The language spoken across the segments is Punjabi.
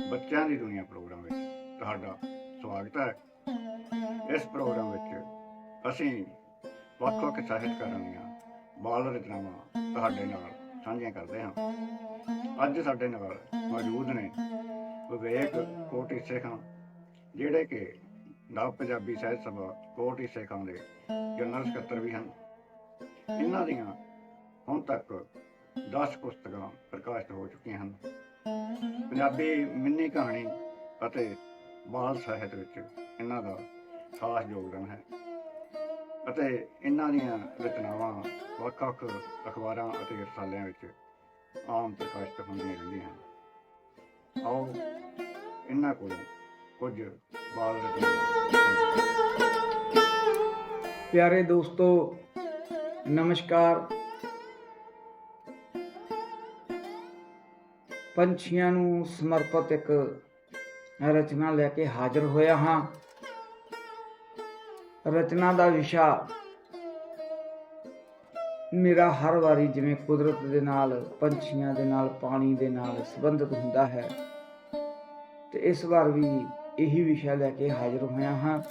ਬੱਚਿਆਂ ਦੀ ਦੁਨੀਆ ਪ੍ਰੋਗਰਾਮ ਵਿੱਚ ਤੁਹਾਡਾ ਸਵਾਗਤ ਹੈ। ਇਸ ਪ੍ਰੋਗਰਾਮ ਵਿੱਚ ਅਸੀਂ ਵੱਖ-ਵੱਖ ਸਾਹਿਤਕਾਰਾਂ ਦੀਆਂ ਬਾਲ ਰਚਨਾਵਾਂ ਤੁਹਾਡੇ ਨਾਲ ਸਾਂਝੀਆਂ ਕਰਦੇ ਹਾਂ। ਅੱਜ ਸਾਡੇ ਨਾਲ ਮੌਜੂਦ ਨੇ ਵਿਵੇਕ ਕੋਟੀ ਸੇਖਾਂ ਜਿਹੜੇ ਕਿ ਨਵ ਪੰਜਾਬੀ ਸਾਹਿਤ ਸਭਾ ਕੋਟੀ ਸੇਖਾਂ ਦੇ ਜਨਰਲ ਸਕੱਤਰ ਵੀ ਹਨ। ਇਹਨਾਂ ਦੀਆਂ ਹੁਣ ਤੱਕ 10 ਪੁਸਤਕਾਂ ਪ੍ਰਕਾਸ਼ਿਤ ਹੋ ਚੁੱਕੀਆਂ ਹਨ। ਪੰਜਾਬੀ ਮਿੰਨੀ ਕਹਾਣੀ ਅਤੇ ਬਾਲ ਸਾਹਿਤ ਵਿੱਚ ਇਹਨਾਂ ਦਾ ਖਾਸ ਯੋਗਦਾਨ ਹੈ ਅਤੇ ਇਹਨਾਂ ਦੀਆਂ ਰਚਨਾਵਾਂ ਵੱਖ-ਵੱਖ ਅਖਬਾਰਾਂ ਅਤੇ ਰਸਾਲਿਆਂ ਵਿੱਚ ਆਮ ਪ੍ਰਕਾਸ਼ਿਤ ਹੁੰਦੀਆਂ ਰਹਿੰਦੀਆਂ ਹਨ। ਆਓ, ਇਹਨਾਂ ਕੋਲ ਕੁਝ ਬਾਲ ਰਚਨਾਵਾਂ ਪਿਆਰੇ ਦੋਸਤੋ, ਨਮਸਕਾਰ। ਪੰਛੀਆਂ ਨੂੰ ਸਮਰਪਿਤ ਇੱਕ ਰਚਨਾ ਲੈ ਕੇ ਹਾਜ਼ਰ ਹੋਇਆ ਹਾਂ। ਰਚਨਾ ਦਾ ਵਿਸ਼ਾ ਮੇਰਾ ਹਰ ਵਾਰੀ ਜਿਵੇਂ ਕੁਦਰਤ ਦੇ ਨਾਲ, ਪੰਛੀਆਂ ਦੇ ਨਾਲ, ਪਾਣੀ ਦੇ ਨਾਲ ਸੰਬੰਧਿਤ ਹੁੰਦਾ ਹੈ। ਤੇ ਇਸ ਵਾਰ ਵੀ ਇਹੀ ਵਿਸ਼ਾ ਲੈ ਕੇ ਹਾਜ਼ਰ ਹੋਇਆ ਹਾਂ।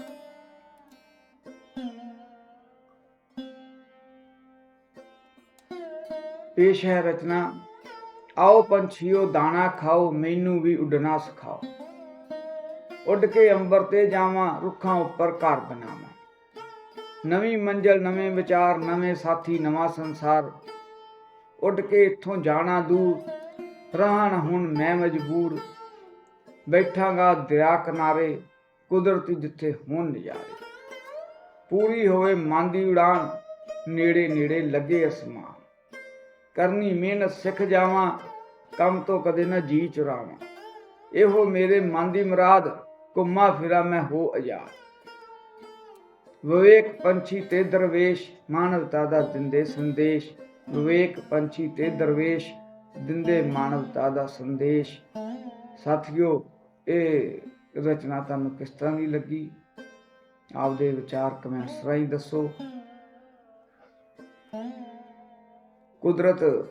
ਪੇਸ਼ ਹੈ ਰਚਨਾ ਆਓ ਪੰਛੀਓ, ਦਾਣਾ ਖਾਓ, ਮੈਨੂੰ ਵੀ ਉੱਡਣਾ ਸਿਖਾਓ। ਉੱਡ ਕੇ ਅੰਬਰ ਤੇ ਜਾਵਾਂ, ਰੁੱਖਾਂ ਉੱਪਰ ਘਰ ਬਣਾਵਾਂ। ਨਵੀਂ ਮੰਜ਼ਲ, ਨਵੇਂ ਵਿਚਾਰ, ਨਵੇਂ ਸਾਥੀ, ਨਵਾਂ ਸੰਸਾਰ। ਉੱਡ ਕੇ ਇੱਥੋਂ ਜਾਣਾ ਦੂਰ, ਰਹਿਣ ਹੁਣ ਮੈਂ ਮਜਬੂਰ। ਬੈਠਾਂਗਾ ਦਰਿਆ ਕਿਨਾਰੇ, ਕੁਦਰਤੀ ਜਿੱਥੇ ਹੋਣ ਨਜ਼ਾਰੇ। ਪੂਰੀ ਹੋਵੇ ਮਨ ਦੀ ਉਡਾਨ ਨੇੜੇ ਨੇੜੇ ਲੱਗੇ ਅਸਮਾਨ। ਕਰਨੀ ਮਿਹਨਤ ਸਿੱਖ ਜਾਵਾਂ, ਕੰਮ ਤੋਂ ਕਦੇ ਨਾ ਜੀ ਚੁਰਾਵਾਂ। ਇਹੋ ਮੇਰੇ ਮਨ ਦੀ ਮੁਰਾਦ, ਘੁੰਮਾ ਫਿਰਾ ਮੈਂ ਹੋ ਆਜ਼ਾਦ ਵਿਵੇਕ ਪੰਛੀ ਤੇ ਦਰਵੇਸ਼, ਮਾਨਵਤਾ ਦਾ ਦਿੰਦੇ ਸੰਦੇਸ਼। ਵਿਵੇਕ ਪੰਛੀ ਤੇ ਦਰਵੇਸ਼, ਦਿੰਦੇ ਮਾਨਵਤਾ ਦਾ ਸੰਦੇਸ਼। ਸਾਥੀਓ, ਇਹ ਰਚਨਾ ਤੁਹਾਨੂੰ ਕਿਸ ਤਰ੍ਹਾਂ ਦੀ ਲੱਗੀ? ਆਪਦੇ ਵਿਚਾਰ ਕਮੈਂਟਸ ਰਾਹੀਂ ਦੱਸੋ। ਕੁਦਰਤ,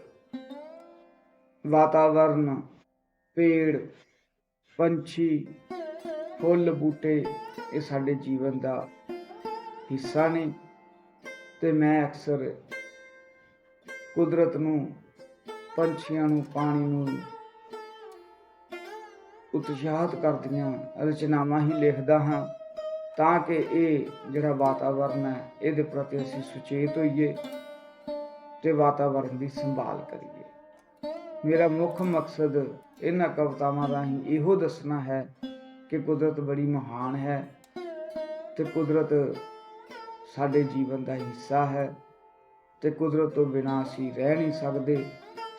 ਵਾਤਾਵਰਨ, ਪੇੜ, ਪੰਛੀ, ਫੁੱਲ, ਬੂਟੇ, ਇਹ ਸਾਡੇ ਜੀਵਨ ਦਾ ਹਿੱਸਾ ਨੇ। ਤੇ ਮੈਂ ਅਕਸਰ ਕੁਦਰਤ ਨੂੰ, ਪੰਛੀਆਂ ਨੂੰ, ਪਾਣੀ ਨੂੰ ਉਤਸ਼ਾਹਤ ਕਰਦੀਆਂ ਰਚਨਾਵਾਂ ਹੀ ਲਿਖਦਾ ਹਾਂ ਤਾਂ ਕਿ ਇਹ ਜਿਹੜਾ ਵਾਤਾਵਰਨ ਹੈ, ਇਹਦੇ ਪ੍ਰਤੀ ਅਸੀਂ ਸੁਚੇਤ ਹੋਈਏ। ਤੇ ਵਾਤਾਵਰਨ ਦੀ ਸੰਭਾਲ ਕਰੀਏ। ਮੇਰਾ ਮੁੱਖ ਮਕਸਦ ਇਹਨਾਂ ਕਵਿਤਾਵਾਂ ਰਾਹੀਂ ਇਹੋ ਦੱਸਣਾ ਹੈ ਕਿ ਕੁਦਰਤ ਬੜੀ ਮਹਾਨ ਹੈ ਤੇ ਕੁਦਰਤ ਸਾਡੇ ਜੀਵਨ ਦਾ ਹਿੱਸਾ ਹੈ ਤੇ ਕੁਦਰਤ ਤੋਂ ਬਿਨਾਂ ਅਸੀਂ ਰਹਿ ਨਹੀਂ ਸਕਦੇ,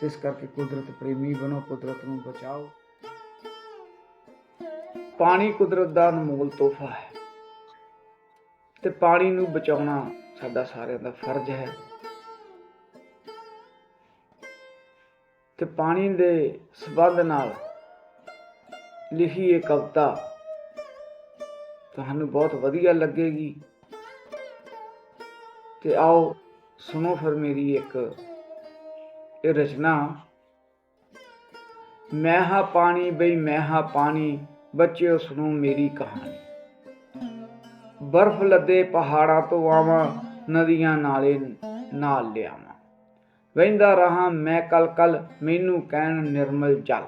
ਇਸ ਕਰਕੇ ਕੁਦਰਤ ਪ੍ਰੇਮੀ ਬਣੋ, ਕੁਦਰਤ ਨੂੰ ਬਚਾਓ। ਪਾਣੀ ਕੁਦਰਤ ਦਾ ਅਨਮੋਲ ਤੋਹਫਾ ਹੈ ਤੇ ਪਾਣੀ ਨੂੰ ਬਚਾਉਣਾ ਸਾਡਾ ਸਾਰਿਆਂ ਦਾ ਫਰਜ਼ ਹੈ। ਤੇ ਪਾਣੀ ਦੇ ਸਬੰਧ ਨਾਲ ਲਿਖੀ ਇਹ ਕਵਿਤਾ ਤੁਹਾਨੂੰ ਬਹੁਤ ਵਧੀਆ ਲੱਗੇਗੀ। ਤੇ ਆਓ ਸੁਣੋ ਫਿਰ ਮੇਰੀ ਇੱਕ ਇਹ ਰਚਨਾ। ਮੈਂ ਹਾਂ ਪਾਣੀ ਬਈ, ਮੈਂ ਹਾਂ ਪਾਣੀ, ਬੱਚਿਓ ਸੁਣੋ ਮੇਰੀ ਕਹਾਣੀ। ਬਰਫ਼ ਲੱਦੇ ਪਹਾੜਾਂ ਤੋਂ ਆਵਾਂ, ਨਦੀਆਂ ਨਾਲੇ ਨਾਲ ਲਿਆਵਾਂ। ਵਹਿੰਦਾ ਰਹਾ ਮੈਂ ਕਲ ਕਲ ਮੈਨੂੰ ਕਹਿਣ ਨਿਰਮਲ ਜਲ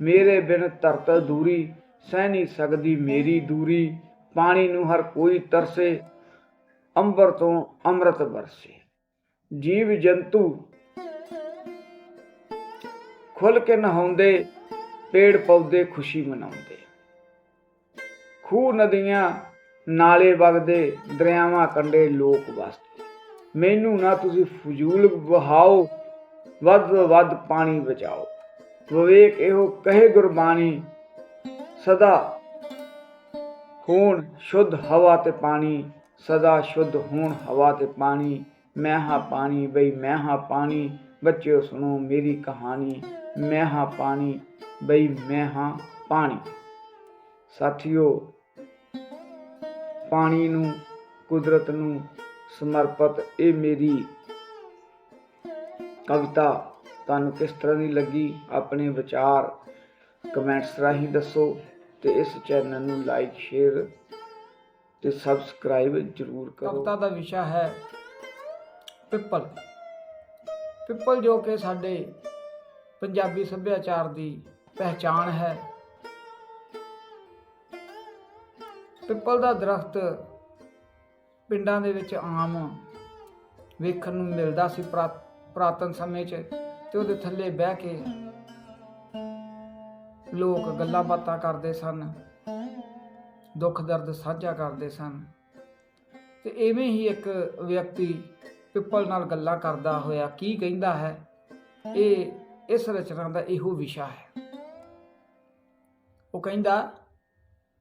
ਮੇਰੇ ਬਿਨ ਧਰਤ ਦੂਰੀ, ਸਹਿ ਨਹੀਂ ਸਕਦੀ ਮੇਰੀ ਦੂਰੀ। ਪਾਣੀ ਨੂੰ ਹਰ ਕੋਈ ਤਰਸੇ, ਅੰਬਰ ਤੋਂ ਅੰਮ੍ਰਿਤ ਵਰਸੇ। ਜੀਵ ਜੰਤੂ ਖੁੱਲ ਕੇ ਨਹਾਉਂਦੇ, ਪੇੜ ਪੌਦੇ ਖੁਸ਼ੀ ਮਨਾਉਂਦੇ। ਖੂਹ ਨਦੀਆਂ ਨਾਲੇ ਵਗਦੇ, ਦਰਿਆਵਾਂ ਕੰਢੇ ਲੋਕ ਵਸਦੇ। ਮੈਨੂੰ ਨਾ ਤੁਸੀਂ ਫਜ਼ੂਲ ਵਹਾਓ, ਵੱਧ ਤੋਂ ਵੱਧ ਪਾਣੀ ਬਚਾਓ। ਵਿਵੇਕ ਇਹੋ ਕਹੇ ਗੁਰਬਾਣੀ, ਸਦਾ ਹੋਣ ਸ਼ੁੱਧ ਹਵਾ ਤੇ ਪਾਣੀ, ਸਦਾ ਸ਼ੁੱਧ ਹੋਣ ਹਵਾ ਤੇ ਪਾਣੀ ਮੈਂ ਹਾਂ ਪਾਣੀ ਬਈ ਮੈਂ ਹਾਂ ਪਾਣੀ, ਬੱਚਿਓ ਸੁਣੋ ਮੇਰੀ ਕਹਾਣੀ ਮੈਂ ਹਾਂ ਪਾਣੀ ਬਈ ਮੈਂ ਹਾਂ ਪਾਣੀ। ਸਾਥੀਓ, ਪਾਣੀ ਨੂੰ, ਕੁਦਰਤ ਨੂੰ ਸਮਰਪਿਤ, ਇਹ ਮੇਰੀ ਕਵਿਤਾ ਤੁਹਾਨੂੰ ਕਿਸ ਤਰ੍ਹਾਂ ਦੀ ਲੱਗੀ? ਆਪਣੇ ਵਿਚਾਰ ਕਮੈਂਟਸ ਰਾਹੀਂ ਦੱਸੋ ਤੇ ਇਸ ਚੈਨਲ ਨੂੰ ਲਾਈਕ ਸ਼ੇਅਰ ਤੇ ਸਬਸਕ੍ਰਾਈਬ ਜ਼ਰੂਰ ਕਰੋ। ਕਵਿਤਾ ਦਾ ਵਿਸ਼ਾ ਹੈ ਪਿੱਪਲ। ਪਿੱਪਲ ਜੋ ਕਿ ਸਾਡੇ ਪੰਜਾਬੀ ਸੱਭਿਆਚਾਰ ਦੀ ਪਹਿਚਾਣ ਹੈ। ਪਿੱਪਲ ਦਾ ਦਰਖਤ ਪਿੰਡਾਂ ਦੇ ਵਿੱਚ ਆਮ ਵੇਖਣ ਨੂੰ ਮਿਲਦਾ ਸੀ ਪ੍ਰਾ- ਪੁਰਾਤਨ ਸਮੇਂ 'ਚ ਤੇ ਉਹਦੇ ਥੱਲੇ ਬਹਿ ਕੇ ਲੋਕ ਗੱਲਾਂ ਬਾਤਾਂ ਕਰਦੇ ਸਨ, ਦੁੱਖ ਦਰਦ ਸਾਂਝਾ ਕਰਦੇ ਸਨ ਤੇ ਐਵੇਂ ਹੀ ਇੱਕ ਵਿਅਕਤੀ ਪਿੱਪਲ ਨਾਲ ਗੱਲਾਂ ਕਰਦਾ ਹੋਇਆ ਕੀ ਕਹਿੰਦਾ ਹੈ, ਇਹ ਇਸ ਰਚਨਾ ਦਾ ਇਹੋ ਵਿਸ਼ਾ ਹੈ। ਉਹ ਕਹਿੰਦਾ,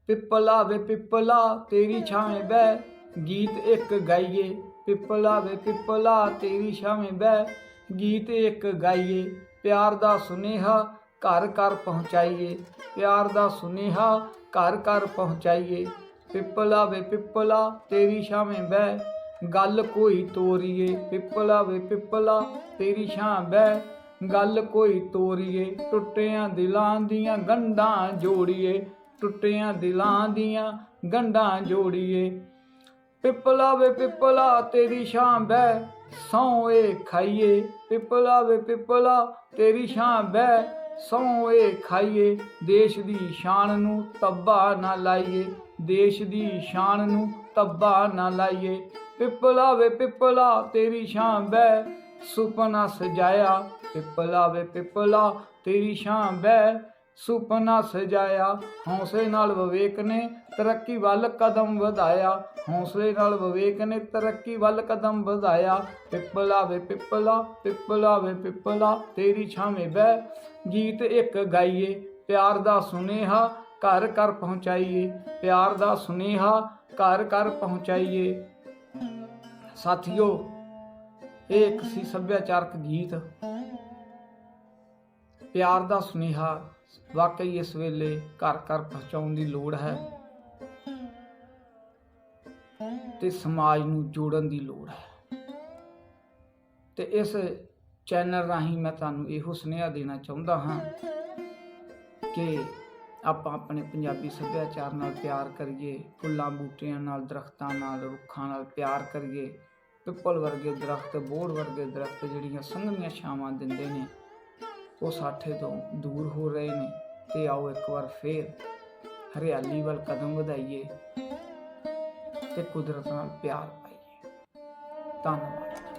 ਪਿੱਪਲਾ ਵੇ ਪਿੱਪਲਾ ਤੇਰੀ ਛਾਵੇਂ ਬਹਿ ਗੀਤ ਇੱਕ ਗਾਈਏ ਪਿੱਪਲਾ ਵੇ ਪਿੱਪਲਾ ਤੇਰੀ ਛਾਵੇਂ ਬਹਿ। ਗੀਤ ਇੱਕ ਗਾਈਏ, ਪਿਆਰ ਦਾ ਸੁਨੇਹਾ ਘਰ ਘਰ ਪਹੁੰਚਾਈਏ। ਪਿਆਰ ਦਾ ਸੁਨੇਹਾ ਘਰ ਘਰ ਪਹੁੰਚਾਈਏ। ਪਿੱਪਲਾ ਵੇ ਪਿੱਪਲਾ ਤੇਰੀ ਛਾਵੇਂ ਬਹਿ। ਗੱਲ ਕੋਈ ਤੋਰੀਏ ਪਿੱਪਲਾ ਵੇ ਪਿੱਪਲਾ ਤੇਰੀ ਛਾਂ ਬਹਿ। ਗੱਲ ਕੋਈ ਤੋਰੀਏ, ਟੁੱਟਿਆਂ ਦਿਲਾਂ ਦੀਆਂ ਗੰਢਾਂ ਜੋੜੀਏ। ਟੁੱਟਿਆਂ ਦਿਲਾਂ ਦੀਆਂ ਗੰਢਾਂ ਜੋੜੀਏ। ਪਿਪਲਾ ਵੇ ਪਿਪਲਾ, ਤੇਰੀ ਛਾਂ ਬਹਿ ਸੌਂ ਏ ਖਾਈਏ। ਪਿਪਲਾ ਵੇ ਪਿੱਪਲਾ, ਤੇਰੀ ਛਾਂ ਬੈ ਸੌਂ ਏ ਖਾਈਏ। ਦੇਸ਼ ਦੀ ਸ਼ਾਨ ਨੂੰ ਤੱਬਾ ਨਾ ਲਾਈਏ। ਦੇਸ਼ ਦੀ ਸ਼ਾਨ ਨੂੰ ਤੱਬਾ ਨਾ ਲਾਈਏ। ਪਿਪਲਾ ਵੇ ਪਿੱਪਲਾ, ਤੇਰੀ ਛਾਂ ਬਹਿ ਸੁਪਨਾ ਸਜਾਇਆ। ਪਿਪਲਾ ਵੇ ਪਿਪਲਾ, ਤੇਰੀ ਛਾਂ ਬਹਿ ਸੁਪਨਾ ਸਜਾਇਆ ਹੌਸਲੇ ਨਾਲ ਵਿਵੇਕ ਨੇ ਤਰੱਕੀ ਵੱਲ ਕਦਮ ਵਧਾਇਆ। ਹੌਸਲੇ ਨਾਲ ਵਿਵੇਕ ਨੇ ਤਰੱਕੀ ਵੱਲ ਕਦਮ ਵਧਾਇਆ। ਪਿੱਪਲਾ ਵੇ ਪਿੱਪਲਾ ਪਿੱਪਲਾ ਵੇ ਪਿੱਪਲਾ, ਤੇਰੀ ਛਾਵੇਂ ਬਹਿ। ਗੀਤ ਇੱਕ ਗਾਈਏ, ਪਿਆਰ ਦਾ ਸੁਨੇਹਾ ਘਰ ਘਰ ਪਹੁੰਚਾਈਏ। ਪਿਆਰ ਦਾ ਸੁਨੇਹਾ ਘਰ ਘਰ ਪਹੁੰਚਾਈਏ। ਸਾਥੀਓ, ਇਹ ਇੱਕ ਸੀ ਸੱਭਿਆਚਾਰਕ ਗੀਤ। ਪਿਆਰ ਦਾ ਸੁਨੇਹਾ ਵਾਕਈ ਇਸ ਵੇਲੇ ਘਰ ਘਰ ਪਹੁੰਚਾਉਣ ਦੀ ਲੋੜ ਹੈ ਤੇ ਸਮਾਜ ਨੂੰ ਜੋੜਨ ਦੀ ਲੋੜ ਹੈ। ਤੇ ਇਸ ਚੈਨਲ ਰਾਹੀਂ ਮੈਂ ਤੁਹਾਨੂੰ ਇਹੋ ਸੁਨੇਹਾ ਦੇਣਾ ਚਾਹੁੰਦਾ ਹਾਂ ਕਿ ਆਪਾਂ ਆਪਣੇ ਪੰਜਾਬੀ ਸੱਭਿਆਚਾਰ ਨਾਲ ਪਿਆਰ ਕਰੀਏ, ਫੁੱਲਾਂ, ਬੂਟਿਆਂ ਨਾਲ, ਦਰਖਤਾਂ ਨਾਲ, ਰੁੱਖਾਂ ਨਾਲ ਪਿਆਰ ਕਰੀਏ, ਪਿੱਪਲ ਵਰਗੇ ਦਰਖਤ ਬੋੜ ਵਰਗੇ ਦਰਖਤ ਜਿਹੜੀਆਂ ਸੰਘਣੀਆਂ ਛਾਵਾਂ ਦਿੰਦੇ ਨੇ ਉਹ ਸਾਠੇ ਤੋਂ ਦੂਰ ਹੋ ਰਹੇ ਨੇ ਤੇ ਆਓ ਇੱਕ ਵਾਰ ਫੇਰ ਹਰਿਆਲੀ ਵੱਲ ਕਦਮ ਵਧਾਈਏ ਤੇ ਕੁਦਰਤ ਨਾਲ ਪਿਆਰ ਪਾਈਏ। ਧੰਨਵਾਦ।